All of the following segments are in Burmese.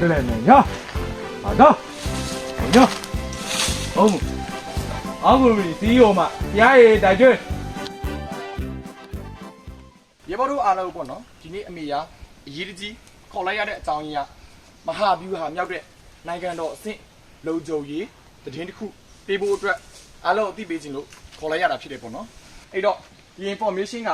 တွေ့လိုက်မယ်ညာဟာတော့ညဟုတ်အောက်ဂူရီစီယိုမှာတရားရည်တိုက်ကျွန်းရေဘော်တို့အားလုံးပေါ့နော်ဒီနေ့အမေရာအရေးကြီးခေါ်လိုက်ရတဲ့အကြောင်းရင်းကမဟာဗျူဟာမြောက်တဲ့နိုင်ငံတော်အဆင့်လုံခြုံရေးတည်င်းတစ်ခုပေးဖို့အတွက်အားလုံးအသိပေးခြင်းလို့ခေါ်လိုက်ရတာဖြစ်တယ်ပေါ့နော်အဲ့တော့ဒီ information က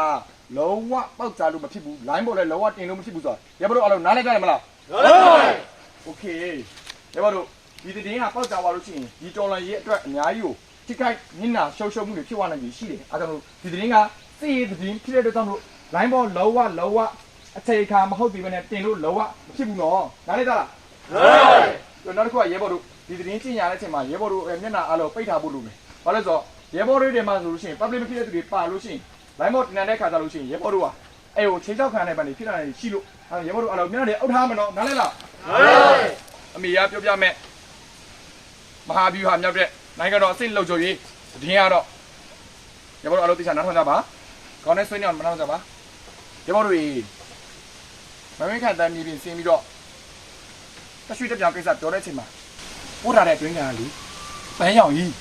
လုံးဝပေါက်ကြားလို့မဖြစ်ဘူး line ပေါ်လည်းလုံးဝတင်လို့မဖြစ်ဘူးဆိုတော့ရေဘော်တို့အားလုံးနားလည်ကြရမလားဟုတ်ပါဘူး โอเคရေဘော်တို့ဒီတည်င်းကပေါက်ကြားသွားလို့ရှိရင်ဒီတော်လန်ရေးအတွက်အများကြီးကိုထိခိုက်ညင်နာရှုံရှုံမှုတွေဖြစ်သွားနိုင်ပြီရှိတယ်အဲဒါကြောင့်လို့ဒီတည်င်းကစစ်ရေးတည်င်းဖြစ်တဲ့အတွက်ကြောင့်လို့ line ပေါ်လောဝလောဝအခြေခါမဟုတ်ပြီပဲနဲ့တင်လို့လောဝမဖြစ်ဘူးနော်နားလေသားလားဟုတ်နောက်တစ်ခုကရဲဘော်တို့ဒီသတင်းကျင်ရတဲ့အချိန်မှာရဲဘော်တို့မျက်နှာအားလုံးပိတ်ထားဖို့လိုမယ်ဘာလို့လဲဆိုတော့ရဲဘော်တွေတွေမှာဆိုလို့ရှိရင် public မဖြစ်တဲ့သူတွေပါလို့ရှိရင် line ပေါ်တင်တဲ့ခါကြလို့ရှိရင်ရဲဘော်တို့ကအဲ့ဟိုချိန်ချောက်ခံတဲ့ဘက်နေဖြစ်လာနေရှိလို့အဲရဲဘော်တို့အားလုံးမျက်နှာတွေအုပ်ထားမယ်နော်နားလေလားဟုတ် အမေရပြောပြမယ်မဟာဗျူဟာမြောက်တဲ့နိုင်ငံတော်အဆင့်လုံခြုံရေးသတင်းကတော့ရဲဘော်တို့အားလုံးသိချာနားထောင်ကြပါကောင်းတဲ့ဆွေးနွေးအောင်မနာကြပါကျမတို့မမင်းခံတမ်းမြေပြင်ဆင်းပြီးတော့တရွှေတက်ပြောင်ကိစ္စပြောတဲ့အချိန်မှာပို့ထားတဲ့အတွင်းကလေပန်းရောင်ကြီး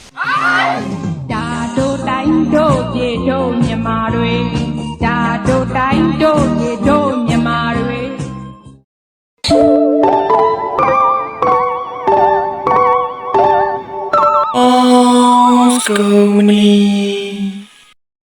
ဒါတို့တိုင်းတို့ပြေတို့မြမာတွေဒါတို့ Moscone.